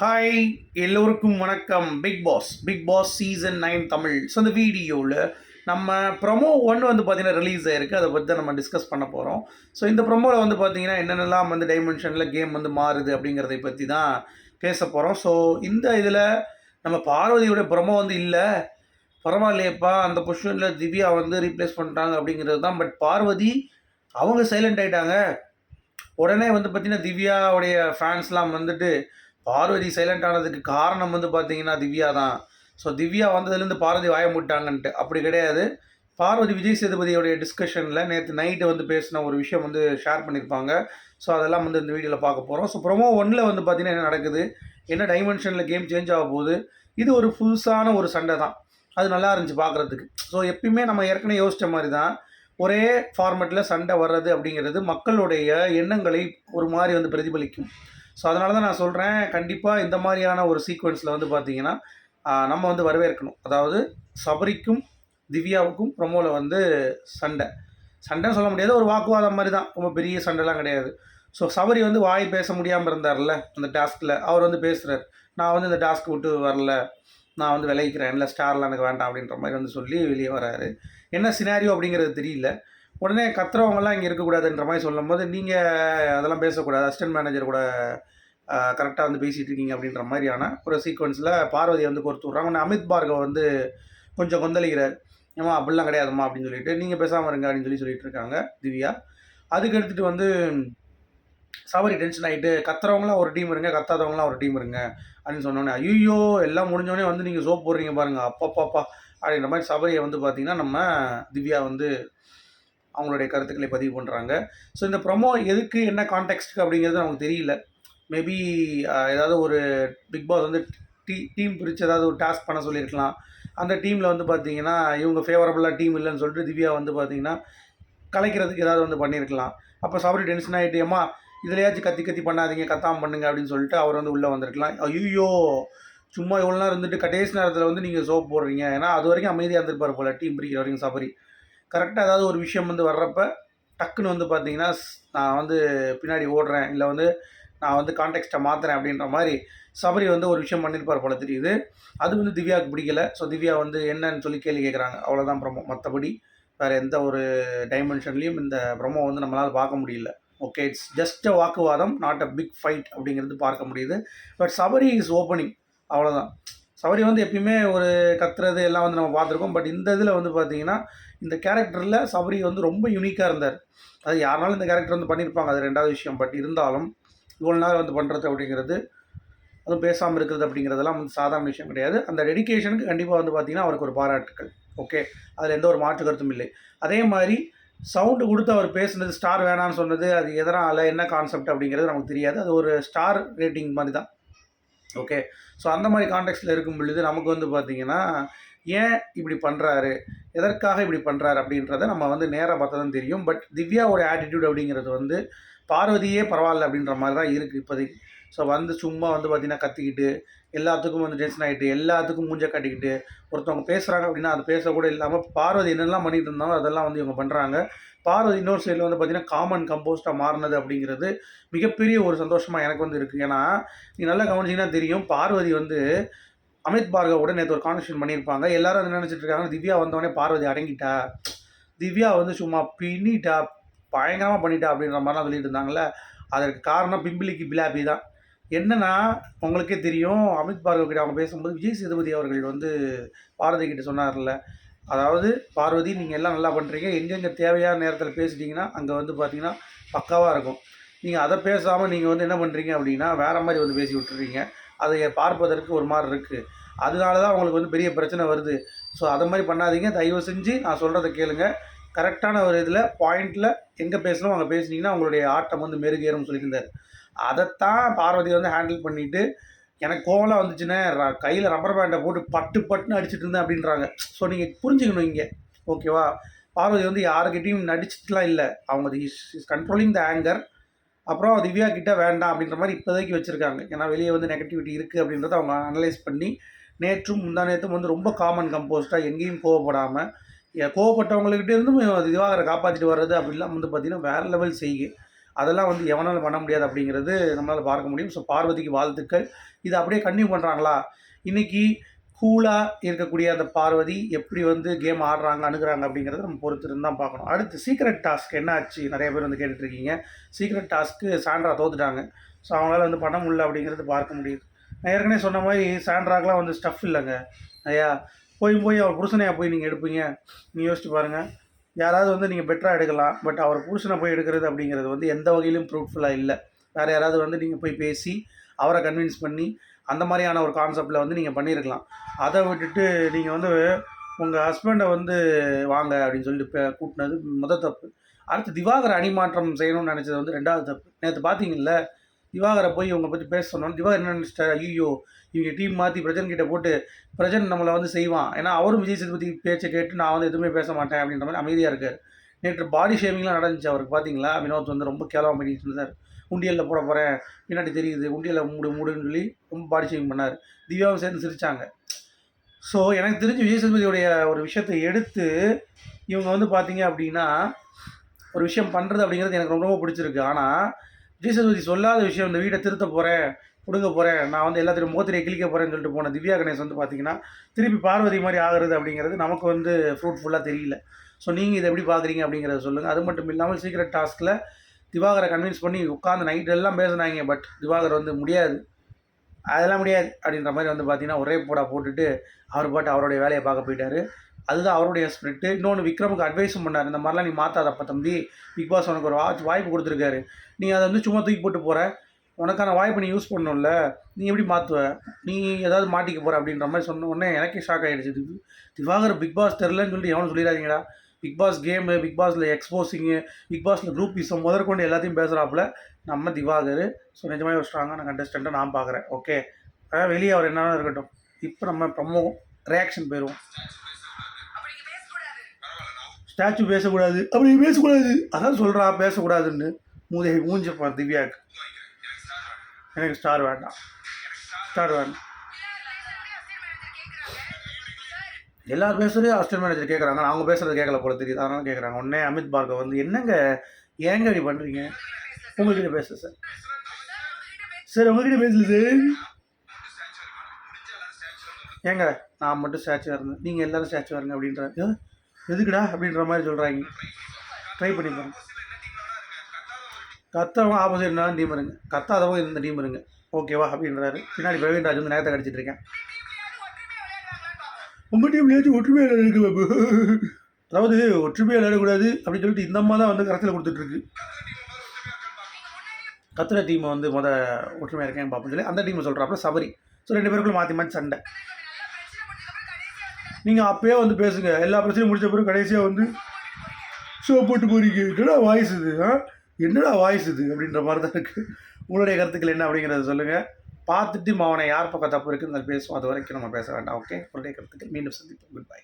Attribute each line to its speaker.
Speaker 1: Hi எல்லோருக்கும் வணக்கம். Bigg Boss Bigg Boss season nine Tamil. So அந்த வீடியோவில் நம்ம ப்ரொமோ ஒன் வந்து பார்த்தீங்கன்னா ரிலீஸ் ஆயிருக்கு. அதை பற்றி தான் நம்ம டிஸ்கஸ் பண்ண போகிறோம் ஸோ இந்த ப்ரொமோவில் வந்து பார்த்திங்கன்னா என்னென்னலாம் வந்து டைமென்ஷனில் கேம் வந்து மாறுது அப்படிங்கிறதை பற்றி தான் பேச போகிறோம் ஸோ இந்த இதில் நம்ம பார்வதியோட ப்ரொமோ வந்து இல்லை. பரவாயில்லையப்பா அந்த பொசிஷனில் திவ்யா வந்து ரீப்ளேஸ் பண்ணுறாங்க அப்படிங்கிறது தான். பட் பார்வதி அவங்க சைலண்ட் ஆகிட்டாங்க உடனே வந்து பார்த்தீங்கன்னா திவ்யாவுடைய ஃபேன்ஸ்லாம் வந்துட்டு பார்வதி சைலண்ட் ஆனதுக்கு காரணம் வந்து பார்த்தீங்கன்னா திவ்யா தான். ஸோ திவ்யா வந்ததுலேருந்து பார்வதி வாய முட்டாங்கன்ட்டு. அப்படி கிடையாது. பார்வதி விஜய் சேதுபதியோடைய டிஸ்கஷனில் நேற்று நைட்டு வந்து பேசின ஒரு விஷயம் வந்து ஷேர் பண்ணியிருப்பாங்க. ஸோ அதெல்லாம் வந்து இந்த வீடியோவில் பார்க்க போகிறோம் ஸோ ப்ரொமோ ஒன்னில் வந்து பார்த்தீங்கன்னா என்ன நடக்குது? என்ன டைமென்ஷனில் கேம் சேஞ்ச் ஆக போகுது? இது ஒரு புதுசான ஒரு சண்டை தான். அது நல்லா இருந்துச்சு பார்க்குறதுக்கு. ஸோ எப்பயுமே நம்ம ஏற்கனவே யோசித்த மாதிரி தான். ஒரே ஃபார்மெட்டில் சண்டை வர்றது அப்படிங்கிறது மக்களுடைய எண்ணங்களை ஒரு மாதிரி வந்து பிரதிபலிக்கும். ஸோ அதனால தான் நான் சொல்கிறேன் கண்டிப்பாக இந்த மாதிரியான ஒரு சீக்வன்ஸில் வந்து பார்த்தீங்கன்னா நம்ம வந்து வரவேற்கணும். அதாவது சபரிக்கும் திவ்யாவுக்கும் ப்ரொமோவில் வந்து சண்டை. சண்டைன்னு சொல்ல முடியாது ஒரு வாக்குவாதம் மாதிரி தான் ரொம்ப பெரிய சண்டைலாம் கிடையாது. ஸோ சபரி வந்து வாய் பேச முடியாமல் இருந்தார்ல அந்த டாஸ்கில் அவர் வந்து பேசுகிறார் நான் வந்து இந்த டாஸ்க் விட்டு வரல நான் வந்து விளைவிக்கிறேன் இல்லை ஸ்டார்லாம் எனக்கு வேண்டாம் அப்படின்ற மாதிரி வந்து சொல்லி வெளியே வராரு. என்ன சினாரியோ அப்படிங்கிறது தெரியல. உடனே கத்துறவங்கலாம் இங்கே இருக்கக்கூடாதுன்ற மாதிரி சொல்லும்போது நீங்கள் அதெல்லாம் பேசக்கூடாது. அசிஸ்டன்ட் மேனேஜர் கூட கரெக்டாக வந்து பேசிகிட்டு இருக்கீங்க அப்படின்ற மாதிரியான ஒரு சீக்வன்ஸில் பார்வதி வந்து கொடுத்து விட்றாங்க. உடனே அமித் பார்கவ் வந்து கொஞ்சம் கொந்தளிக்கிறார். ஏமா அப்படிலாம் கிடையாதும்மா அப்படின்னு சொல்லிட்டு நீங்கள் பேசாமல் இருங்க அப்படின்னு சொல்லி சொல்லிட்டு இருக்காங்க திவ்யா. அதுக்கு எடுத்துகிட்டு வந்து சவரி டென்ஷன் ஆகிட்டு கத்துறவங்களாம் ஒரு டீம் இருங்க கத்தாதவங்களாம் ஒரு டீம் இருங்க அப்படின்னு சொன்னோன்னே ஐயோ எல்லாம் முடிஞ்சோடனே வந்து நீங்கள் சோப் போடுறீங்க பாருங்கள் அப்பப்பாப்பா அப்படின்ற மாதிரி சபரியை வந்து பார்த்திங்கன்னா நம்ம திவ்யா வந்து அவங்களுடைய கருத்துக்களை பதிவு பண்ணுறாங்க ஸோ இந்த ப்ரொமோ எதுக்கு என்ன கான்டெக்ட்க்கு அப்படிங்கிறது நமக்கு தெரியல. மேபி ஏதாவது ஒரு பிக் பாஸ் வந்து டீ டீம் பிரித்து ஏதாவது ஒரு டாஸ்க் பண்ண சொல்லியிருக்கலாம் அந்த டீமில் வந்து பார்த்தீங்கன்னா இவங்க ஃபேவரபுளாக டீம் இல்லைன்னு சொல்லிட்டு திவ்யா வந்து பார்த்தீங்கன்னா கலைக்கிறதுக்கு ஏதாவது வந்து பண்ணியிருக்கலாம் அப்போ சபரி டென்ஷன் ஆகிட்டு ஏமா இதுலையாச்சும் கத்தி கத்தி பண்ணாதீங்க கத்தாமல் பண்ணுங்க அப்படின்னு சொல்லிட்டு அவர் வந்து உள்ளே வந்திருக்கலாம். ஐயோ சும்மா இவ்வளோ நேரம் இருந்துட்டு கடைசி நேரத்தில் வந்து நீங்கள் சோப் போடுறீங்க. ஏன்னா அது வரைக்கும் அமைதியாக இருந்திருப்பார் போல் டீம் பிரிக்கிற வரைக்கும் சபரி கரெக்டாக ஏதாவது ஒரு விஷயம் வந்து வர்றப்ப டக்குன்னு வந்து பார்த்தீங்கன்னா நான் வந்து பின்னாடி ஓடுறேன் இல்லை வந்து நான் வந்து கான்டெக்ட்டை மாற்றுறேன் அப்படின்ற மாதிரி சபரி வந்து ஒரு விஷயம் பண்ணியிருப்பார் போல தெரியுது. அது வந்து திவ்யாவுக்கு பிடிக்கல. ஸோ திவ்யா வந்து என்னன்னு சொல்லி கேள்வி கேட்குறாங்க அவ்வளோதான் ப்ரமோ. மற்றபடி வேறு எந்த ஒரு டைமென்ஷன்லேயும் இந்த ப்ரமோ வந்து நம்மளால் பார்க்க முடியல. ஓகே இட்ஸ் ஜஸ்ட் அ வாக்குவாதம் நாட் அ பிக் ஃபைட் அப்படிங்கிறது பார்க்க முடியுது. பட் சபரி இஸ் ஓப்பனிங் அவ்வளோதான் சபரி வந்து எப்பயுமே ஒரு கத்துறது எல்லாம் வந்து நம்ம பார்த்துருக்கோம். பட் இந்த இதில் வந்து பார்த்தீங்கன்னா இந்த கேரக்டரில் சபரி வந்து ரொம்ப யூனிக்காக இருந்தார். அது யாருனாலும் இந்த கேரக்டர் வந்து பண்ணியிருப்பாங்க அது ரெண்டாவது விஷயம். பட் இருந்தாலும் இவ்வளோ நேரம் வந்து பண்ணுறது அப்படிங்கிறது அதுவும் பேசாமல் இருக்கிறது அப்படிங்கிறதெல்லாம் வந்து சாதாரண விஷயம் கிடையாது. அந்த டெடிக்கேஷனுக்கு கண்டிப்பாக வந்து பார்த்தீங்கன்னா அவருக்கு ஒரு பாராட்டுக்கள். ஓகே அதில் எந்த ஒரு மாற்று கருத்தும் இல்லை. அதே மாதிரி சவுண்டு கொடுத்து அவர் பேசுனது ஸ்டார் வேணான்னு சொன்னது அது எதனால் என்ன கான்செப்ட் அப்படிங்கிறது நமக்கு தெரியாது. அது ஒரு ஸ்டார் ரேட்டிங் மாதிரி தான். ஓகே? ஸோ அந்த மாதிரி கான்டெக்ட்டில் இருக்கும் பொழுது நமக்கு வந்து பார்த்தீங்கன்னா ஏன் இப்படி பண்ணுறாரு எதற்காக இப்படி பண்ணுறாரு அப்படின்றத நம்ம வந்து நேராக பார்த்தா தான் தெரியும். பட் திவ்யாவோட ஆட்டிடியூட் அப்படிங்கிறது வந்து பார்வதியே பரவாயில்ல அப்படின்ற மாதிரி தான் இருக்குது இப்போதைக்கு. ஸோ வந்து சும்மா வந்து பார்த்தீங்கன்னா கத்திக்கிட்டு எல்லாத்துக்கும் வந்து டென்ஷன் ஆகிட்டு எல்லாத்துக்கும் மூஞ்ச காட்டிக்கிட்டு ஒருத்தவங்க பேசுகிறாங்க அப்படின்னா அது பேசக்கூட இல்லாமல் பார்வதி என்னெல்லாம் பண்ணிகிட்டு இருந்தாலும் அதெல்லாம் வந்து இவங்க பண்ணுறாங்க பார்வதி இன்னொரு சைடில் வந்து பார்த்தீங்கன்னா காமன் கம்போஸ்ட்டாக மாறினது அப்படிங்கிறது மிகப்பெரிய ஒரு சந்தோஷமாக எனக்கு வந்து இருக்குது ஏன்னா நீ நல்லா கவனிச்சிங்கன்னா தெரியும் பார்வதி வந்து அமித் பார்கவோட நேற்று ஒரு கான்வர்சேஷன் பண்ணியிருப்பாங்க. எல்லாரும் வந்து நினச்சிட்டு இருக்காங்க திவ்யா வந்தோடனே பார்வதி அடங்கிட்டா திவ்யா வந்து சும்மா பின்னிட்டா பயங்கரமாக பண்ணிட்டா அப்படின்ற மாதிரிலாம் சொல்லிட்டு இருந்தாங்கல்ல அதற்கு காரணம் பிம்பிலிக்கு பிலாபி தான். என்னன்னா உங்களுக்கே தெரியும் அமித் பார்கவ் கிட்ட அவங்க பேசும்போது விஜய் சேதுபதி அவர்கள் வந்து பாரதி கிட்ட சொன்னார்ல அதாவது பார்வதி நீங்கள் எல்லாம் நல்லா பண்ணுறீங்க எங்கெங்கே தேவையான நேரத்தில் பேசிட்டிங்கன்னா அங்கே வந்து பார்த்தீங்கன்னா பக்காவாக இருக்கும். நீங்கள் அதை பேசாமல் நீங்கள் வந்து என்ன பண்ணுறீங்க அப்படின்னா வேறு மாதிரி வந்து பேசி விட்டுறீங்க. அதை பார்ப்பதற்கு ஒரு மாதிரி இருக்குது அதனால தான் அவங்களுக்கு வந்து பெரிய பிரச்சனை வருது. ஸோ அதை மாதிரி பண்ணாதீங்க. தயவு செஞ்சு நான் சொல்கிறத கேளுங்க. கரெக்டான ஒரு இதில் பாயிண்டில் எங்கே பேசணும் அங்கே பேசுனீங்கன்னா உங்களுடைய ஆட்டம் வந்து மெருகேறும்னு சொல்லியிருந்தார். அதைத்தான் பார்வதி வந்து ஹேண்டில் பண்ணிவிட்டு எனக்கு கோவலாம் வந்துச்சுன்னா கையில் ரப்பர் பேண்டை போட்டு பட்டு பட்டுன்னு அடிச்சிட்டு இருந்தேன் அப்படின்றாங்க. ஸோ நீங்கள் புரிஞ்சுக்கணும் இங்கே. ஓகேவா பார்வதி வந்து யாருக்கிட்டையும் நடிச்சிட்டுலாம் இல்லை. அவங்க இஸ் கண்ட்ரோலிங் த ஆங்கர் அப்புறம் திவ்யா கிட்ட வேண்டாம் அப்படின்ற மாதிரி இப்போதைக்கு வச்சுருக்காங்க. ஏன்னா வெளியே வந்து நெகட்டிவிட்டி இருக்குது அப்படின்றத அவங்க அனலைஸ் பண்ணி நேற்றும் முந்தா நேற்றும் வந்து ரொம்ப காமன் கம்போஸ்ட்டாக எங்கேயும் கோவப்படாமல் கோவப்பட்டவங்கக்கிட்ட இருந்தும் திவாகரை காப்பாற்றிட்டு வர்றது அப்படிலாம் வந்து பார்த்திங்கன்னா வேறு லெவல் செய்யுது. அதெல்லாம் வந்து எவனாலும் பண்ண முடியாது அப்படிங்கிறது நம்மளால் பார்க்க முடியும். ஸோ பார்வதிக்கு வாழ்த்துக்கள். இதை அப்படியே கன்டினியூ பண்ணுறாங்களா இன்றைக்கி கூலாக இருக்கக்கூடிய அந்த பார்வதி எப்படி வந்து கேம் ஆடுறாங்க அணுகிறாங்க அப்படிங்கிறத நம்ம பொறுத்து தான் பார்க்கணும். அடுத்து சீக்ரெட் டாஸ்க் என்ன ஆச்சு நிறைய பேர் வந்து கேட்டுட்ருக்கீங்க. சீக்ரெட் டாஸ்க்கு சாண்ட்ரா தோத்துட்டாங்க. ஸோ அவங்களால வந்து பண்ண முடியல அப்படிங்கிறது பார்க்க முடியுது. நான் ஏற்கனவே சொன்ன மாதிரி சாண்ட்ராக்கெலாம் வந்து ஸ்டஃப் இல்லைங்க. ஐயா போய் போய் அவர் புருஷனையா போய் நீங்கள் எடுப்பீங்க? நீங்கள் யோசிச்சு பாருங்கள் யாராவது வந்து நீங்கள் பெட்டராக எடுக்கலாம். பட் அவர் புருஷனை போய் எடுக்கிறது அப்படிங்கிறது வந்து எந்த வகையிலும் ப்ரூஃப்ஃபுல்லாக இல்லை. வேறு யாராவது வந்து நீங்கள் போய் பேசி அவரை கன்வின்ஸ் பண்ணி அந்த மாதிரியான ஒரு கான்செப்டில் வந்து நீங்கள் பண்ணியிருக்கலாம் அதை விட்டுட்டு நீங்கள் வந்து உங்கள் ஹஸ்பண்டை வந்து வாங்க அப்படின்னு சொல்லிட்டு கூட்டினது முத தப்பு. அடுத்து திவாகர் அணிமாற்றம் செய்யணும்னு நினச்சது வந்து ரெண்டாவது தப்பு. நேற்று பார்த்தீங்கல்ல திவாகரை போய் இவங்க பற்றி பேச சொன்னோம் திவாகர் என்ன நினச்சிட்டாரு? ஐயோ இவங்க டீம் மாற்றி பிரஜன் கிட்ட போட்டு பிரஜன் நம்மளை வந்து செய்வான். ஏன்னா அவரும் விஜய் சேதுபதி பேச்சை கேட்டு நான் வந்து எதுவுமே பேச மாட்டேன் அப்படின்ற மாதிரி அமைதியாக இருக்கார். நேற்று பாடி ஷேவிங்லாம் நடந்துச்சு அவருக்கு பார்த்தீங்களா வினோத் வந்து ரொம்ப கேவலமாக பண்ணிட்டு இருந்தார். உண்டியலில் போட போகிறேன் பின்னாடி தெரியுது உண்டியலில் மூடு மூடுன்னு சொல்லி ரொம்ப பாடி ஷேவிங் பண்ணார். திவ்யாவும் சேர்ந்து சிரிச்சாங்க. ஸோ எனக்கு தெரிஞ்சு விஜய் சேதுபதியுடைய ஒரு விஷயத்தை எடுத்து இவங்க வந்து பார்த்தீங்க அப்படின்னா ஒரு விஷயம் பண்ணுறது அப்படிங்கிறது எனக்கு ரொம்ப ரொம்ப பிடிச்சிருக்கு. ஆனால் விஜய் சொல்லாத விஷயம் இந்த வீட்டை திருத்த போகிறேன் கொடுக்க போகிறேன் நான் வந்து எல்லாத்தையும் முகத்திரையை கிழிக்க போகிறேன்னு சொல்லிட்டு போன திவ்யா கணேஷ் வந்து பார்த்தீங்கன்னா திருப்பி பார்வதி மாதிரி ஆகிறது அப்படிங்கிறது நமக்கு வந்து ஃப்ரூட்ஃபுல்லாக தெரியல. ஸோ நீங்கள் இதை எப்படி பார்க்குறீங்க அப்படிங்கிறத சொல்லுங்கள் அது மட்டும் இல்லாமல் சீக்கிரட் டாஸ்கில் திவாகரை கன்வின்ஸ் பண்ணி உட்காந்து நைட் எல்லாம் பேசுனாங்க பட் திவாகர் வந்து முடியாது. அதெல்லாம் முடியாது அப்படின்ற மாதிரி வந்து பார்த்தீங்கன்னா ஒரே போடா போட்டுட்டு அவர் பாட்டு அவருடைய வேலையை பார்க்க போயிட்டார். அதுதான் அவருடைய ஸ்பிரிட்டு இன்னொன்று விக்ரமுக்கு அட்வைஸும் பண்ணார். இந்த மாதிரிலாம் நீ மாற்றாதப்ப தம்பி. பிக் பாஸ் உனக்கு ஒரு வா- வாய்ப்பு கொடுத்துருக்காரு. நீ அதை வந்து சும்மா தூக்கி போட்டு போகிற உனக்கான வாய்ப்பை நீ யூஸ் பண்ணணும்ல. நீ எப்படி மாற்றுவ நீ ஏதாவது மாட்டிக்க போகிற அப்படின்ற மாதிரி சொன்ன உடனே எனக்கே ஷாக் ஆகிடுச்சு திவாகர் பிக் பாஸ் தெரிலன்னு சொல்லிட்டு எவனும் சொல்லிடாதீங்கடா. பிக் பாஸ் கேமு பிக் பாஸில் எக்ஸ்போசிங்கு பிக் பாஸில் குரூப் இசம் முதற்கொண்டு எல்லாத்தையும் பேசுகிறாப்புல நம்ம திவாகர். ஸோ நிஜமாக ஒரு ஸ்ட்ராங்கான கண்டஸ்டண்ட்டை நான் பார்க்குறேன் ஓகே அதான் வெளியே அவர் என்னென்ன இருக்கட்டும். இப்போ நம்ம ப்ரமோ ரியாக்ஷன் போயிடுவோம் ஸ்டாச்சு பேசக்கூடாது அப்படி பேசக்கூடாது. அதான் சொல்கிறா பேசக்கூடாதுன்னு மூதேவி மூஞ்சப்பா திவ்யாக்கு எனக்கு ஸ்டார் வேண்டாம். ஸ்டார் வேண்டாம். எல்லாரும் பேசுறது அசிஸ்டன்ட் மேனேஜர் கேட்குறாங்க அவங்க பேசுறது கேட்கல போல தெரியுது. அதனால கேட்குறாங்க உடனே அமித் பார்க்க வந்து என்னங்க ஏங்க இப்படி பண்ணுறீங்க உங்ககிட்ட பேசுகிறேன் சார் சார் உங்ககிட்ட பேசல சார் ஏங்க நான் மட்டும் ஸ்டாச்சு இருந்தேன். நீங்கள் எல்லாரும் ஸ்டாச்சு வரங்க அப்படின்றாங்க எதுக்குடா அப்படின்ற மாதிரி சொல்கிறாங்க ட்ரை பண்ணி பாருங்க. கத்தவங்க ஆப்போசிட் இருந்தாலும் டீம் இருங்க. கத்தாதவங்க இருந்த டீம் இருங்க. ஓகேவா அப்படின்றாரு. பின்னாடி பிரவீன் ராஜ் வந்து நேரத்தை கடிச்சிட்டு இருக்கேன். உங்கள் டீம்லேயாச்சும் ஒற்றுமையாக இருக்கு பாபு. அதாவது ஒற்றுமையாக விளையாடக்கூடாது அப்படின்னு சொல்லிட்டு இந்த அம்மா தான் வந்து கரத்தில் கொடுத்துட்ருக்கு கத்துற டீமை வந்து மொதல் ஒற்றுமையாக இருக்கேன் பார்ப்போம் சொல்லி அந்த டீமை சொல்கிறாப்புல சபரி. ஸோ ரெண்டு பேருக்குள்ள மாற்றி மாற்றி சண்டை. நீங்கள் அப்போயே வந்து பேசுங்க. எல்லா பிரச்சனையும் முடிச்ச பிறகு கடைசியாக வந்து ஷோ போட்டு போறீங்க. என்னடா வாய்ஸ் இது ஆ? என்னடா வாய்ஸ் இது அப்படின்ற மாதிரி தான் இருக்குது உங்களுடைய கருத்துக்கள் என்ன அப்படிங்கிறத சொல்லுங்கள் பார்த்துட்டு அவனை யார் பக்கம் தப்பு இருக்குன்னு பேசுவோம். அது வரைக்கும் நம்ம பேச வேண்டாம். ஓகே? உங்களுடைய கருத்துக்கள் மீண்டும் சந்திப்போம். Good bye